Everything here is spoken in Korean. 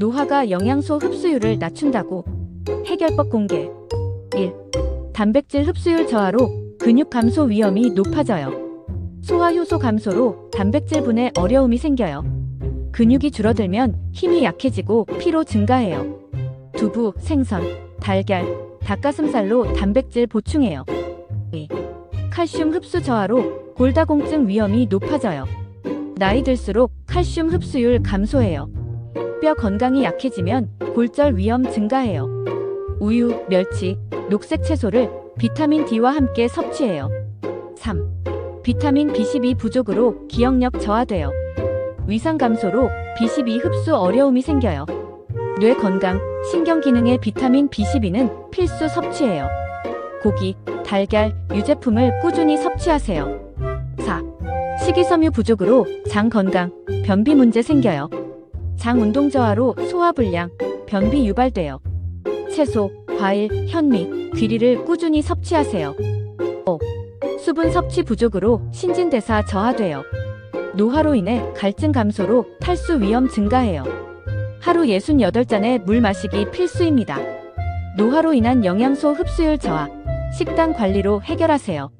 노화가 영양소 흡수율을 낮춘다고. 해결법 공개. 1. 단백질 흡수율 저하로 근육 감소 위험이 높아져요. 소화 효소 감소로 단백질 분해 어려움이 생겨요. 근육이 줄어들면 힘이 약해지고 피로 증가해요. 두부, 생선, 달걀, 닭가슴살로 단백질 보충해요. 2. 칼슘 흡수 저하로 골다공증 위험이 높아져요. 나이 들수록 칼슘 흡수율 감소해요. 뼈 건강이 약해지면 골절 위험 증가해요. 우유, 멸치, 녹색 채소를 비타민 D와 함께 섭취해요. 3. 비타민 B12 부족으로 기억력 저하돼요. 위상 감소로 B12 흡수 어려움이 생겨요. 뇌 건강, 신경 기능의 비타민 B12는 필수 섭취해요. 고기, 달걀, 유제품을 꾸준히 섭취하세요. 4. 식이섬유 부족으로 장 건강, 변비 문제 생겨요. 장 운동 저하로 소화 불량, 변비 유발돼요. 채소, 과일, 현미, 귀리를 꾸준히 섭취하세요. 5. 수분 섭취 부족으로 신진대사 저하돼요. 노화로 인해 갈증 감소로 탈수 위험 증가해요. 하루 68잔의 물 마시기 필수입니다. 노화로 인한 영양소 흡수율 저하, 식단 관리로 해결하세요.